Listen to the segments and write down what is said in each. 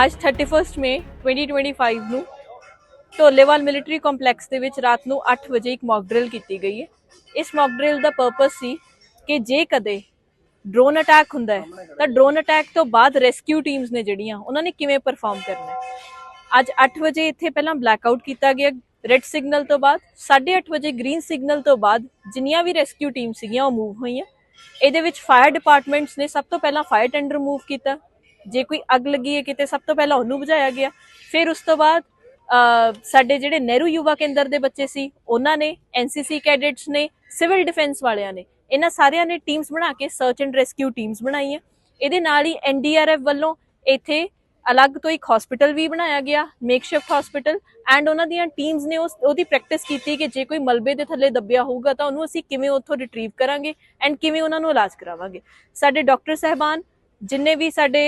ਅੱਜ 31 ਮਈ 2025 ਨੂੰ Dholewal military complex ਦੇ ਵਿੱਚ ਰਾਤ ਨੂੰ 8 ਵਜੇ ਇੱਕ ਮੌਕ ਡਰਿਲ ਕੀਤੀ ਗਈ ਹੈ। ਇਸ ਮੌਕ ਡਰਿਲ ਦਾ ਪਰਪਸ ਸੀ ਕਿ ਜੇ ਕਦੇ ਡਰੋਨ ਅਟੈਕ ਹੁੰਦਾ ਹੈ, ਤਾਂ ਡਰੋਨ ਅਟੈਕ ਤੋਂ ਬਾਅਦ ਰੈਸਕਿਊ ਟੀਮਸ ਨੇ ਜਿਹੜੀਆਂ, ਉਹਨਾਂ ਨੇ ਕਿਵੇਂ ਪਰਫਾਰਮ ਕਰਨਾ ਹੈ? ਅੱਜ 8 ਵਜੇ ਇੱਥੇ ਪਹਿਲਾਂ ਬਲੈਕਆਊਟ ਕੀਤਾ ਗਿਆ ਰੈੱਡ ਸਿਗਨਲ ਤੋਂ ਬਾਅਦ 8:30 ਵਜੇ ਗ੍ਰੀਨ ਸਿਗਨਲ ਤੋਂ ਬਾਅਦ ਜਿੰਨੀਆਂ ਵੀ ਰੈਸਕਿਊ ਟੀਮ ਸੀਗੀਆਂ, ਉਹ ਮੂਵ ਹੋਈਆਂ। ਇਹਦੇ ਵਿੱਚ ਫਾਇਰ ਡਿਪਾਰਟਮੈਂਟਸ ਨੇ ਸਭ ਤੋਂ ਪਹਿਲਾਂ ਫਾਇਰ ਟੈਂਡਰ ਮੂਵ ਕੀਤਾ। ਜੇ ਕੋਈ ਅੱਗ ਲੱਗੀ ਹੈ ਕਿਤੇ, ਸਭ ਤੋਂ ਪਹਿਲਾਂ ਉਹਨੂੰ ਬੁਝਾਇਆ ਗਿਆ। ਫਿਰ ਉਸ ਤੋਂ ਬਾਅਦ ਸਾਡੇ ਜਿਹੜੇ ਨਹਿਰੂ ਯੁਵਾ ਕੇਂਦਰ ਦੇ ਬੱਚੇ ਸੀ, ਉਹਨਾਂ ਨੇ ਐਨਸੀਸੀ ਕੈਡਿਟਸ ਨੇ, ਸਿਵਲ ਡਿਫੈਂਸ ਵਾਲਿਆਂ ਨੇ, ਇਹਨਾਂ ਸਾਰਿਆਂ ਨੇ ਟੀਮਸ ਬਣਾ ਕੇ ਸਰਚ ਐਂਡ ਰੈਸਕਿਊ ਟੀਮਸ ਬਣਾਈਆਂ। ਇਹਦੇ ਨਾਲ ਹੀ ਐਨਡੀਆਰਐਫ ਵੱਲੋਂ ਇੱਥੇ ਅਲੱਗ ਤੋਂ ਇੱਕ ਹਸਪੀਟਲ ਵੀ ਬਣਾਇਆ ਗਿਆ ਮੇਕਸ਼ਿਫਟ ਹਸਪੀਟਲ ਐਂਡ ਉਹਨਾਂ ਦੀਆਂ ਟੀਮਸ ਨੇ ਉਸ, ਉਹਦੀ ਪ੍ਰੈਕਟਿਸ ਕੀਤੀ ਕਿ ਜੇ ਕੋਈ ਮਲਬੇ ਦੇ ਥੱਲੇ ਦੱਬਿਆ ਹੋਊਗਾ ਤਾਂ ਉਹਨੂੰ ਅਸੀਂ ਕਿਵੇਂ ਉੱਥੋਂ ਰਿਟਰੀਵ ਕਰਾਂਗੇ ਐਂਡ ਕਿਵੇਂ ਉਹਨਾਂ ਨੂੰ ਇਲਾਜ ਕਰਾਵਾਂਗੇ। ਸਾਡੇ ਡਾਕਟਰ ਸਹਿਬਾਨ ਜਿੰਨੇ ਵੀ ਸਾਡੇ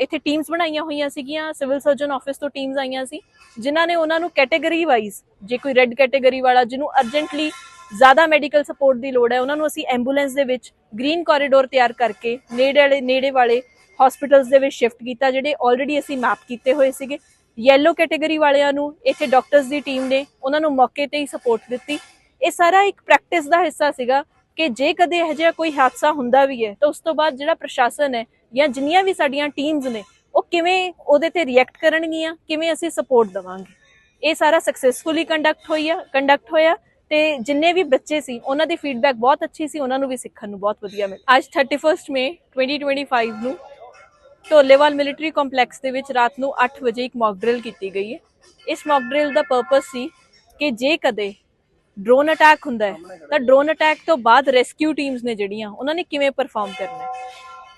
ਇੱਥੇ ਟੀਮਸ ਬਣਾਈਆਂ ਹੋਈਆਂ ਸੀਗੀਆਂ ਸਿਵਲ ਸਰਜਨ ਆਫਿਸ ਤੋਂ ਟੀਮਸ ਆਈਆਂ ਸੀ, ਜਿਨ੍ਹਾਂ ਨੇ ਉਹਨਾਂ ਨੂੰ ਕੈਟਾਗਰੀ ਵਾਈਜ਼ ਜੇ ਕੋਈ ਰੈੱਡ ਕੈਟਾਗਰੀ ਵਾਲਾ ਜਿਹਨੂੰ ਅਰਜੈਂਟਲੀ ਜ਼ਿਆਦਾ ਮੈਡੀਕਲ ਸਪੋਰਟ ਦੀ ਲੋੜ ਹੈ, ਉਹਨਾਂ ਨੂੰ ਅਸੀਂ ਐਂਬੂਲੈਂਸ ਦੇ ਵਿੱਚ ਗ੍ਰੀਨ ਕੋਰੀਡੋਰ ਤਿਆਰ ਕਰਕੇ ਨੇੜੇ ਵਾਲੇ ਨੇੜੇ ਵਾਲੇ ਹਸਪੀਟਲਸ ਦੇ ਵਿੱਚ ਸ਼ਿਫਟ ਕੀਤਾ, ਜਿਹੜੇ ਆਲਰੇਡੀ ਅਸੀਂ ਮੈਪ ਕੀਤੇ ਹੋਏ ਸੀਗੇ। ਯੈਲੋ ਕੈਟਾਗਰੀ ਵਾਲਿਆਂ ਨੂੰ ਇੱਥੇ ਡਾਕਟਰਸ ਦੀ ਟੀਮ ਨੇ ਉਹਨਾਂ ਨੂੰ ਮੌਕੇ ਤੇ ਹੀ ਸਪੋਰਟ ਦਿੱਤੀ। ਇਹ ਸਾਰਾ ਇੱਕ ਪ੍ਰੈਕਟਿਸ ਦਾ ਹਿੱਸਾ ਸੀਗਾ ਕਿ ਜੇ ਕਦੇ ਇਹੋ ਜਿਹਾ ਕੋਈ ਹਾਦਸਾ ਹੁੰਦਾ ਵੀ ਹੈ, ਤਾਂ ਉਸ ਤੋਂ ਬਾਅਦ ਜਿਹੜਾ ਪ੍ਰਸ਼ਾਸਨ ਹੈ ਜਾਂ ਜਿੰਨੀਆਂ ਵੀ ਸਾਡੀਆਂ ਟੀਮਸ ਨੇ, ਉਹ ਕਿਵੇਂ ਉਹਦੇ ਤੇ ਰਿਐਕਟ ਕਰਨਗੀਆਂ, ਕਿਵੇਂ ਅਸੀਂ ਸਪੋਰਟ ਦਵਾਂਗੇ? ਇਹ ਸਾਰਾ ਸਕਸੈਸਫੁਲੀ ਕੰਡਕਟ ਹੋਈ ਆ ਕੰਡਕਟ ਹੋਇਆ ਤੇ ਜਿੰਨੇ ਵੀ ਬੱਚੇ ਸੀ, ਉਹਨਾਂ ਦੀ ਫੀਡਬੈਕ ਬਹੁਤ ਅੱਛੀ ਸੀ, ਉਹਨਾਂ ਨੂੰ ਵੀ ਸਿੱਖਣ ਨੂੰ ਬਹੁਤ ਵਧੀਆ ਮਿਲਿਆ। ਅੱਜ 31 ਮਈ 2025 ਨੂੰ ਢੋਲੇਵਾਲ ਮਿਲਟਰੀ ਕੰਪਲੈਕਸ ਦੇ ਵਿੱਚ ਰਾਤ ਨੂੰ 8 ਵਜੇ ਇੱਕ ਮੌਕ ਡਰਿਲ ਕੀਤੀ ਗਈ ਹੈ। ਇਸ ਮੌਕ ਡਰਿਲ ਦਾ ਪਰਪਸ ਸੀ ਕਿ ਜੇ ਕਦੇ ਡਰੋਨ ਅਟੈਕ ਹੁੰਦਾ ਹੈ, ਤਾਂ ਡਰੋਨ ਅਟੈਕ ਤੋਂ ਬਾਅਦ ਰੈਸਕਿਊ ਟੀਮਸ ਨੇ ਜਿਹੜੀਆਂ, ਉਹਨਾਂ ਨੇ ਕਿਵੇਂ ਪਰਫਾਰਮ ਕਰਨਾ ਹੈ?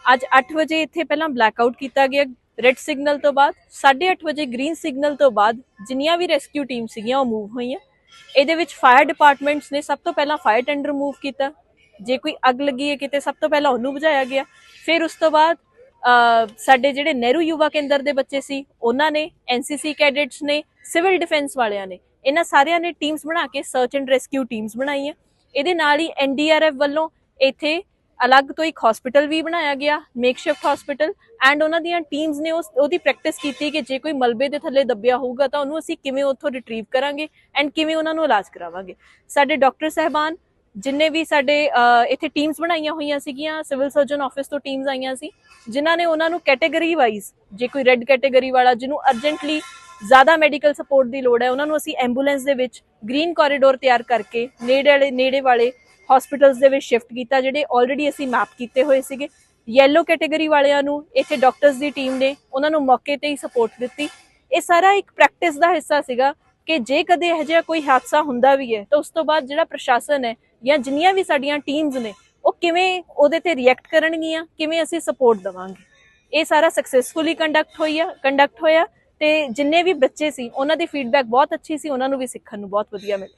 ਅੱਜ 8 ਵਜੇ ਇੱਥੇ ਪਹਿਲਾਂ ਬਲੈਕਆਊਟ ਕੀਤਾ ਗਿਆ ਰੈੱਡ ਸਿਗਨਲ ਤੋਂ ਬਾਅਦ 8:30 ਵਜੇ ਗ੍ਰੀਨ ਸਿਗਨਲ ਤੋਂ ਬਾਅਦ ਜਿੰਨੀਆਂ ਵੀ ਰੈਸਕਿਊ ਟੀਮ ਸੀਗੀਆਂ, ਉਹ ਮੂਵ ਹੋਈਆਂ। ਇਹਦੇ ਵਿੱਚ ਫਾਇਰ ਡਿਪਾਰਟਮੈਂਟਸ ਨੇ ਸਭ ਤੋਂ ਪਹਿਲਾਂ ਫਾਇਰ ਟੈਂਡਰ ਮੂਵ ਕੀਤਾ। ਜੇ ਕੋਈ ਅੱਗ ਲੱਗੀ ਹੈ ਕਿਤੇ, ਸਭ ਤੋਂ ਪਹਿਲਾਂ ਉਹਨੂੰ ਬੁਝਾਇਆ ਗਿਆ। ਫਿਰ ਉਸ ਤੋਂ ਬਾਅਦ ਸਾਡੇ ਜਿਹੜੇ ਨਹਿਰੂ ਯੁਵਾ ਕੇਂਦਰ ਦੇ ਬੱਚੇ ਸੀ, ਉਹਨਾਂ ਨੇ ਐਨਸੀਸੀ ਕੈਡੇਟਸ ਨੇ ਸਿਵਲ ਡਿਫੈਂਸ ਵਾਲਿਆਂ ਨੇ, ਇਹਨਾਂ ਸਾਰਿਆਂ ਨੇ ਟੀਮਸ ਬਣਾ ਕੇ ਸਰਚ ਐਂਡ ਰੈਸਕਿਊ ਟੀਮਸ ਬਣਾਈਆਂ। ਇਹਦੇ ਨਾਲ ਹੀ ਐਨਡੀਆਰਐਫ ਵੱਲੋਂ ਇੱਥੇ ਅਲੱਗ ਤੋਂ ਇੱਕ ਹਸਪੀਟਲ ਵੀ ਬਣਾਇਆ ਗਿਆ ਮੇਕਸ਼ਿਫਟ ਹਸਪੀਟਲ ਐਂਡ ਉਹਨਾਂ ਦੀਆਂ ਟੀਮਸ ਨੇ ਉਸ ਉਹਦੀ ਪ੍ਰੈਕਟਿਸ ਕੀਤੀ ਕਿ ਜੇ ਕੋਈ ਮਲਬੇ ਦੇ ਥੱਲੇ ਦੱਬਿਆ ਹੋਊਗਾ ਤਾਂ ਉਹਨੂੰ ਅਸੀਂ ਕਿਵੇਂ ਉੱਥੋਂ ਰਿਟਰੀਵ ਕਰਾਂਗੇ ਐਂਡ ਕਿਵੇਂ ਉਹਨਾਂ ਨੂੰ ਇਲਾਜ ਕਰਾਵਾਂਗੇ। ਸਾਡੇ ਡਾਕਟਰ ਸਹਿਬਾਨ, ਜਿੰਨੇ ਵੀ ਸਾਡੇ ਇੱਥੇ ਟੀਮਸ ਬਣਾਈਆਂ ਹੋਈਆਂ ਸੀਗੀਆਂ ਸਿਵਲ ਸਰਜਨ ਆਫਿਸ ਤੋਂ ਟੀਮਸ ਆਈਆਂ ਸੀ, ਜਿਨ੍ਹਾਂ ਨੇ ਉਹਨਾਂ ਨੂੰ ਕੈਟਾਗਰੀ ਵਾਈਜ਼ ਜੇ ਕੋਈ ਰੈੱਡ ਕੈਟਾਗਰੀ ਵਾਲਾ ਜਿਹਨੂੰ ਅਰਜੈਂਟਲੀ ਜ਼ਿਆਦਾ ਮੈਡੀਕਲ ਸਪੋਰਟ ਦੀ ਲੋੜ ਹੈ, ਉਹਨਾਂ ਨੂੰ ਅਸੀਂ ਐਂਬੂਲੈਂਸ ਦੇ ਵਿੱਚ ਗ੍ਰੀਨ ਕੋਰੀਡੋਰ ਤਿਆਰ ਕਰਕੇ, ਨੇੜੇ ਵਾਲੇ ਨੇੜੇ ਵਾਲੇ ਹਸਪੀਟਲਸ ਦੇ ਵਿੱਚ ਸ਼ਿਫਟ ਕੀਤਾ, ਜਿਹੜੇ ਆਲਰੇਡੀ ਅਸੀਂ ਮੈਪ ਕੀਤੇ ਹੋਏ ਸੀਗੇ। ਯੈਲੋ ਕੈਟਾਗਰੀ ਵਾਲਿਆਂ ਨੂੰ, ਇੱਥੇ ਡਾਕਟਰਸ ਦੀ ਟੀਮ ਨੇ ਉਹਨਾਂ ਨੂੰ ਮੌਕੇ ਤੇ ਹੀ ਸਪੋਰਟ ਦਿੱਤੀ। ਇਹ ਸਾਰਾ ਇੱਕ ਪ੍ਰੈਕਟਿਸ ਦਾ ਹਿੱਸਾ ਸੀਗਾ ਕਿ ਜੇ ਕਦੇ ਇਹੋ ਜਿਹਾ ਕੋਈ ਹਾਦਸਾ ਹੁੰਦਾ ਵੀ ਹੈ, ਤਾਂ ਉਸ ਤੋਂ ਬਾਅਦ ਜਿਹੜਾ ਪ੍ਰਸ਼ਾਸਨ ਹੈ ਜਾਂ ਜਿੰਨੀਆਂ ਵੀ ਸਾਡੀਆਂ ਟੀਮਸ ਨੇ, ਉਹ ਕਿਵੇਂ ਉਹਦੇ ਤੇ ਰਿਐਕਟ ਕਰਨਗੀਆਂ, ਕਿਵੇਂ ਅਸੀਂ ਸਪੋਰਟ ਦਵਾਂਗੇ। ਇਹ ਸਾਰਾ ਸਕਸੈਸਫੁਲੀ ਕੰਡਕਟ ਹੋਇਆ ਕੰਡਕਟ ਹੋਇਆ ਤੇ ਜਿੰਨੇ ਵੀ ਬੱਚੇ ਸੀ, ਉਹਨਾਂ ਦੀ ਫੀਡਬੈਕ ਬਹੁਤ ਅੱਛੀ ਸੀ, ਉਹਨਾਂ ਨੂੰ ਵੀ ਸਿੱਖਣ ਨੂੰ ਬਹੁਤ ਵਧੀਆ ਮਿਲਿਆ।